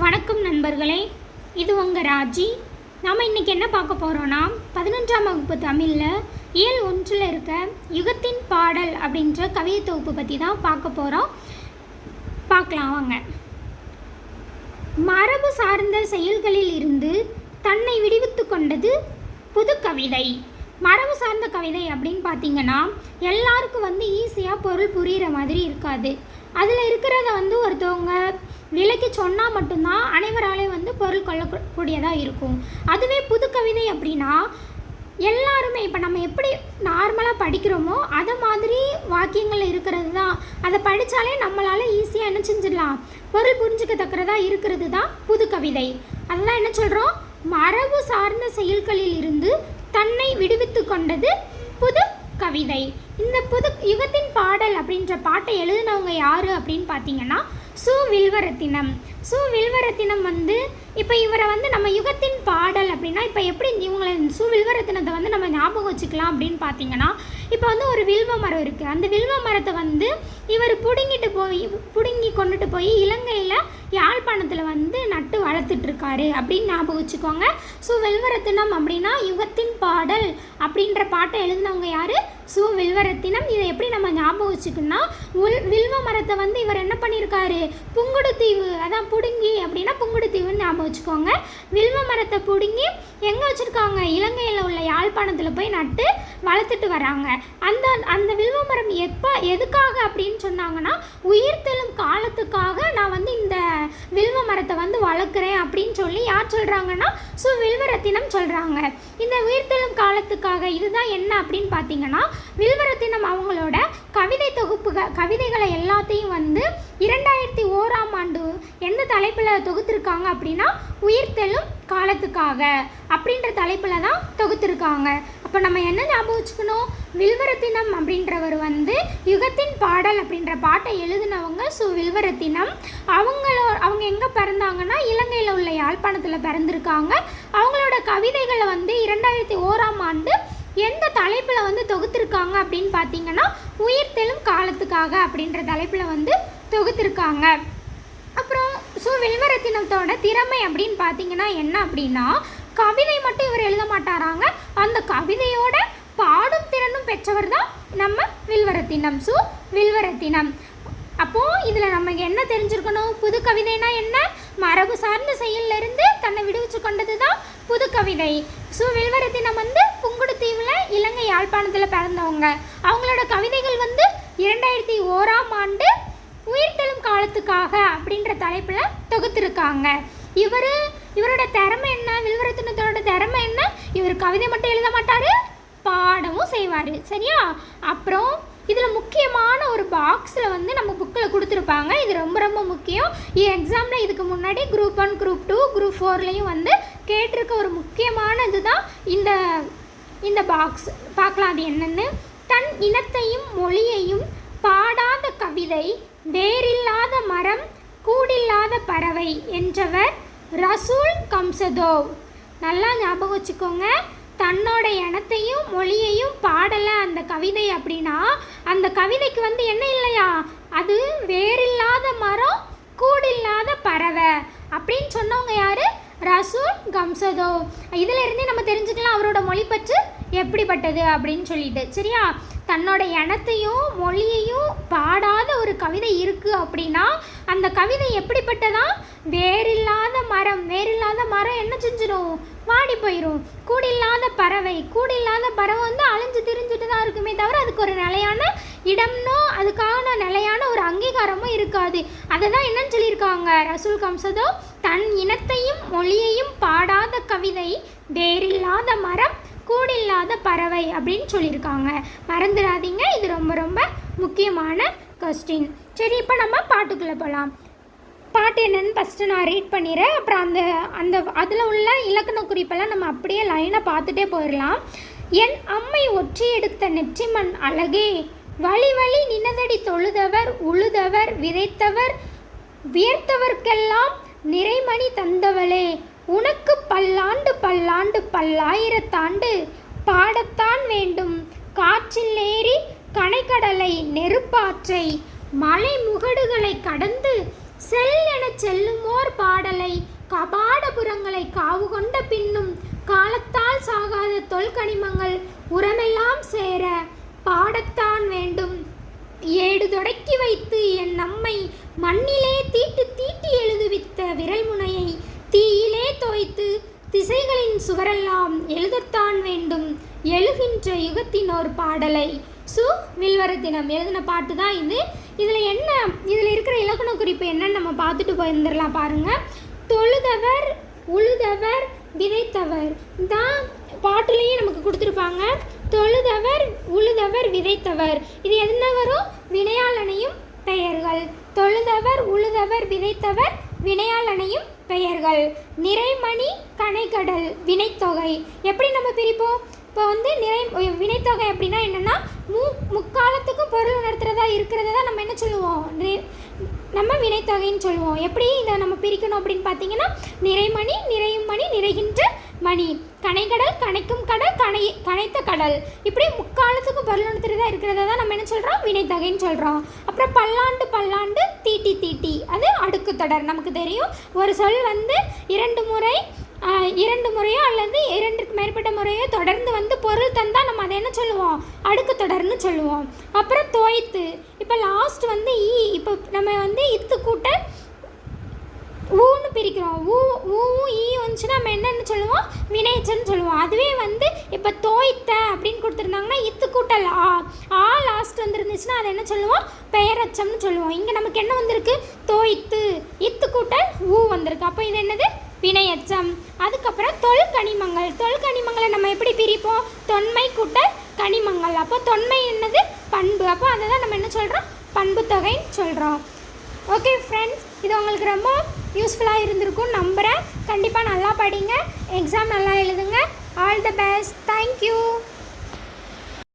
வணக்கம் நண்பர்களே இது உங்கள் ராஜி. நாம் இன்றைக்கி என்ன பார்க்க போகிறோன்னா பதினொன்றாம் வகுப்பு தமிழில் இயல் ஒன்றில் இருக்க யுகத்தின் பாடல் அப்படின்ற கவிதை தொகுப்பு பற்றி தான் பார்க்க போகிறோம் பார்க்கலாம் வாங்க. மரபு சார்ந்த செயல்களில் இருந்து தன்னை விடுவித்து கொண்டது புது கவிதை. மரபு சார்ந்த கவிதை அப்படின்னு பார்த்தீங்கன்னா எல்லாருக்கும் வந்து ஈஸியாக பொருள் புரிகிற மாதிரி இருக்காது. அதில் இருக்கிறத வந்து ஒருத்தவங்க விலைக்கு சொன்னால் மட்டும்தான் அனைவராலே வந்து பொருள் கொள்ளக்கூடியதாக இருக்கும். அதுவே புது கவிதை அப்படின்னா எல்லாருமே இப்போ நம்ம எப்படி நார்மலாக படிக்கிறோமோ அதை மாதிரி வாக்கியங்கள் இருக்கிறது தான் அதை படித்தாலே நம்மளால் ஈஸியாக என்ன செஞ்சிடலாம் பொருள் புரிஞ்சுக்கத்தக்கிறதா இருக்கிறது தான் புது கவிதை. அதெல்லாம் என்ன சொல்கிறோம் மரபு சார்ந்த செயல்களில் இருந்து தன்னை விடுவித்து கொண்டது கவிதை. இந்த புது யுகத்தின் பாடல் அப்படின்ற பாட்டை எழுதினவங்க யார் அப்படின்னு பார்த்தீங்கன்னா சு. வில்வரத்தினம். சு. வில்வரத்தினம் வந்து இப்போ இவரை வந்து நம்ம யுகத்தின் பாடல் அப்படின்னா இப்போ எப்படி இவங்களை சு. வில்வரத்தினத்தை வந்து நம்ம ஞாபகம் வச்சுக்கலாம் அப்படின்னு பார்த்தீங்கன்னா இப்போ வந்து ஒரு வில்வ மரம் இருக்குது அந்த வில்வ மரத்தை வந்து இவர் பிடுங்கிட்டு போய் பிடுங்கி கொண்டுட்டு போய் இலங்கையில் யாழ்ப்பாணத்தில் வந்து நட்டு வளர்த்துட்ருக்காரு அப்படின்னு ஞாபகம் வச்சுக்கோங்க. ஸோ வில்வரத்தினம் அப்படின்னா யுகத்தின் பாடல் அப்படின்ற பாட்டை எழுதினவங்க யார்? சு வில்வரத்தினம். இதை எப்படி நம்ம ஞாபகம் வச்சுக்கணும்னா உல் வில்வ மரத்தை வந்து இவர் என்ன பண்ணியிருக்காரு புங்குடுத்தீவு அதான் புடுங்கி அப்படின்னா புங்குடுத்தீவுன்னு ஞாபகம் வச்சுக்கோங்க. வில்வ மரத்தை பிடுங்கி எங்கே வச்சுருக்காங்க? இலங்கையில் உள்ள யாழ்ப்பாணத்தில் போய் நட்டு வளர்த்துட்டு வராங்க. அந்த அந்த வில்வ மரம் எப்போ எதுக்காக அப்படின்னு சொன்னாங்கன்னா உயிர்த்தெழும் காலத்துக்காக நான் வந்து இந்த வில்வ மரத்தை வந்து வளர்க்குறேன் அப்படின்னு சொல்லி யார் சொல்கிறாங்கன்னா ஸோ வில்வரத்தினம் சொல்கிறாங்க இந்த உயிர்த்தெழும் காலத்துக்காக இதுதான் என்ன அப்படின்னு பார்த்தீங்கன்னா வில்வரத்தினம் அவங்களோட கவிதை தொகுப்புகள் கவிதைகளை எல்லாத்தையும் வந்து இரண்டாயிரத்தி ஓராம் ஆண்டு எந்த தலைப்பில் தொகுத்துருக்காங்க அப்படின்னா உயிர்த்தெழும் காலத்துக்காக அப்படின்ற தலைப்பில் தான் தொகுத்துருக்காங்க. அப்போ நம்ம என்ன ஞாபகம் வச்சுக்கணும்? வில்வரத்தினம் அப்படின்றவர் வந்து யுகத்தின் பாடல் அப்படின்ற பாட்டை எழுதினவங்க. ஸோ வில்வரத்தினம் அவங்களோ அவங்க எங்கே பிறந்தாங்கன்னா இலங்கையில் உள்ள யாழ்ப்பாணத்தில் பிறந்திருக்காங்க. அவங்களோட கவிதைகளை வந்து இரண்டாயிரத்தி ஓராம் ஆண்டு எந்த தலைப்பில் வந்து தொகுத்துருக்காங்க அப்படின்னு பார்த்தீங்கன்னா உயிர்த்தெழும் காலத்துக்காக அப்படின்ற தலைப்பில் வந்து தொகுத்துருக்காங்க. அப்புறம் ஸோ வில்வரத்தினத்தோட திறமை அப்படின்னு பார்த்தீங்கன்னா என்ன அப்படின்னா கவிதை மட்டும் இவர் எழுத மாட்டாராங்க. அந்த கவிதையோட பாடும் திறனும் பெற்றவர் தான் நம்ம வில்வரத்தினம். ஸோ வில்வரத்தினம். அப்போது இதில் நமக்கு என்ன தெரிஞ்சிருக்கணும்? புது கவிதைனா என்ன? மரபு சார்ந்த செயலிருந்து தன்னை விடுவிச்சு கொண்டது தான் புது கவிதை. ஸோ வில்வரத்தினம் வந்து புங்குடுத்தீவில் இலங்கை யாழ்ப்பாணத்தில் பிறந்தவங்க. அவங்களோட கவிதைகள் வந்து இரண்டாயிரத்தி ஓராம் ஆண்டு உயிர்த்தெழும் காலத்துக்காக அப்படின்ற தலைப்பில் தொகுத்துருக்காங்க. இவர் இவரோட திறமை என்ன? வில்வரத்தினத்தோட திறமை என்ன? இவர் கவிதை மட்டும் எழுத மாட்டார் பாடமும் செய்வார். சரியா? அப்புறம் இதில் முக்கியமான ஒரு பாக்ஸில் வந்து நம்ம புக்கில் கொடுத்துருப்பாங்க. இது ரொம்ப ரொம்ப முக்கியம். எக்ஸாமில் இதுக்கு முன்னாடி group one group two group ஃபோர்லேயும் வந்து கேட்டிருக்க ஒரு முக்கியமான இதுதான் இந்த இந்த பாக்ஸ் பார்க்கலாம் அது என்னென்னு. தன் இனத்தையும் மொழியையும் பாடாத கவிதை வேறில்லாத மரம் கூடில்லாத பறவை என்றவர் ரசூல் கம்சதோவ் நல்லா ஞாபகம் வச்சுக்கோங்க தன்னோட இனத்தையும் மொழியையும் பாடலை அந்த கவிதை அப்படின்னா அந்த கவிதைக்கு வந்து என்ன இல்லையா? அது வேறில்லாத மரம் கூடில்லாத பறவை அப்படின்னு சொன்னவங்க யாரு? ரசூல் கம்சதோ. இதுலேருந்தே நம்ம தெரிஞ்சுக்கலாம் அவரோட மொழி பற்று எப்படிப்பட்டது அப்படின்னு சொல்லிட்டு. சரியா? தன்னோட இனத்தையும் மொழியையும் பாடாத ஒரு கவிதை இருக்குது அப்படின்னா அந்த கவிதை எப்படிப்பட்டதா? வேறில்லாத மரம் வேறில்லாத மரம் என்ன செஞ்சிடும்? வாடி போயிடும் கூடில்லாத பறவை கூடில்லாத பறவை வந்து அழிஞ்சு திரிஞ்சுட்டு தான் இருக்குமே தவிர அதுக்கு ஒரு நிலையான இடம்னோ அதுக்கான நிலையான ஒரு அங்கீகாரமும் இருக்காது. அதை தான் என்னன்னு சொல்லியிருக்காங்க ரசூல் கம்சதோ தன் இனத்தையும் மொழியையும் பாடாத கவிதை வேறில்லாத மரம் கூடில்லாத பறவை அப்படின்னு சொல்லியிருக்காங்க. மறந்துடாதீங்க. இது ரொம்ப ரொம்ப முக்கியமான கொஸ்டின் சரி இப்போ நம்ம பாட்டுக்குள்ளே போகலாம் பாட்டு என்னன்னு ஃபஸ்ட்டு நான் ரீட் பண்ணிடுறேன். அப்புறம் அந்த அந்த அதில் உள்ள இலக்கண குறிப்பெல்லாம் நம்ம அப்படியே லைனை பார்த்துட்டே போயிடலாம். என் அம்மை ஒற்றி எடுத்த நெற்றிமண் அழகே. வழி வழி நினதடி தொழுதவர் உழுதவர் விதைத்தவர் வியர்த்தவர்க்கெல்லாம் நிறைமணி தந்தவளே. உனக்கு பல்லாண்டு பல்லாண்டு பல்லாயிரத்தாண்டு பாடத்தான் வேண்டும். காற்றில் ஏறி கனைக்கடலை நெருப்பாற்றை மலை முகடுகளை கடந்து செல் என செல்லுமோர் பாடலை கபாடபுரங்களை காவு கொண்ட பின்னும் காலத்தால் சாகாத தொல்கனிமங்கள் உரமெல்லாம் சேர பாடத்தான் வேண்டும். ஏடு தொடக்கி வைத்து என் நம்மை மண்ணிலே தீட்டு தீட்டி எழுதுவித்த விரல் முனையை தீயிலே தோய்த்து திசைகளின் சுவரெல்லாம் எழுதத்தான் வேண்டும். எழுகின்ற யுகத்தினோர் பாடலை. சு வில்வரத்தினம் எழுதின பாட்டு தான் இது. இதில் என்ன இதில் இருக்கிற இலக்கண குறிப்பு என்னன்னு நம்ம பார்த்துட்டு போயிருந்துடலாம் பாருங்கள் தொழுதவர் உழுதவர் விதைத்தவர். தான் பாட்டுலேயும் நமக்கு கொடுத்துருப்பாங்க. தொழுதவர் உழுதவர் விதைத்தவர். இது என்ன வரும்? வினையாளனையும் பெயர்கள். தொழுதவர் உழுதவர் விதைத்தவர் வினையாளனையும் பெயர்கள் நிறைமணி கனைக்கடல் வினைத்தொகை. எப்படி நம்ம பிரிப்போம்? இப்போ வந்து நிறை வினைத்தொகை அப்படின்னா என்னென்னா மு முக்காலத்துக்கும் பொருள் உணர்த்துறதா இருக்கிறத தான் நம்ம என்ன சொல்லுவோம்? நம்ம வினைத்தொகைன்னு சொல்லுவோம். எப்படி இதை நம்ம பிரிக்கணும் அப்படின்னு பார்த்தீங்கன்னா நிறைமணி நிறையும் மணி நிறைகின்ற மணி. கனைக்கடல் கனைக்கும் கடல் கனை கனைத்த கடல். இப்படி முக்காலத்துக்கும் பொருள் உணர்த்துறதா இருக்கிறத தான் நம்ம என்ன சொல்கிறோம் வினைத்தகைன்னு சொல்கிறோம் அப்புறம் பல்லாண்டு பல்லாண்டு தீட்டி தீட்டி. அது அடுக்கு தொடர். நமக்கு தெரியும். ஒரு சொல் வந்து இரண்டு முறை இரண்டு முறையோ அல்லது இரண்டுக்கு மேற்பட்ட முறையோ தொடர்ந்து வந்து பொருள் தந்தால் நம்ம அதை என்ன சொல்லுவோம்? அடுக்கு தொடர்னு சொல்லுவோம். அப்புறம் தோய்த்து. இப்போ லாஸ்ட் வந்து ஈ. இப்போ நம்ம வந்து இத்து கூட்ட பிரிக்கிறோம் ஊ ஊவும் ஈ வந்துச்சுன்னா நம்ம என்னென்னு சொல்லுவோம்? வினைச்சன்னு சொல்லுவோம். அதுவே வந்து இப்போ தோய்த்த அப்படின்னு கொடுத்துருந்தாங்கன்னா இத்து கூட்டல் ஆ. ஆ லாஸ்ட் வந்துருந்துச்சுன்னா அதை என்ன சொல்லுவோம்? பெயரச்சம்னு சொல்லுவோம். இங்கே நமக்கு என்ன வந்திருக்கு? தோய்த்து. இத்து கூட்டல் ஊ வந்திருக்கு. அப்போ இது என்னது? வினையச்சம். அதுக்கப்புறம் தொல் கனிமங்கள் தொல் கனிமங்களை நம்ம எப்படி பிரிப்போம்? தொன்மை கூட்டல் கனிமங்கள். அப்போ தொன்மை என்னது? பண்பு. அப்போ அதை தான் நம்ம என்ன சொல்கிறோம் பண்பு தொகைன்னு சொல்கிறோம் ஓகே ஃப்ரெண்ட்ஸ் இது உங்களுக்கு ரொம்ப யூஸ்ஃபுல்லாக இருந்திருக்கும். நம்புகிறேன் கண்டிப்பாக நல்லா படிங்க. எக்ஸாம் நல்லா எழுதுங்க. All the best thank you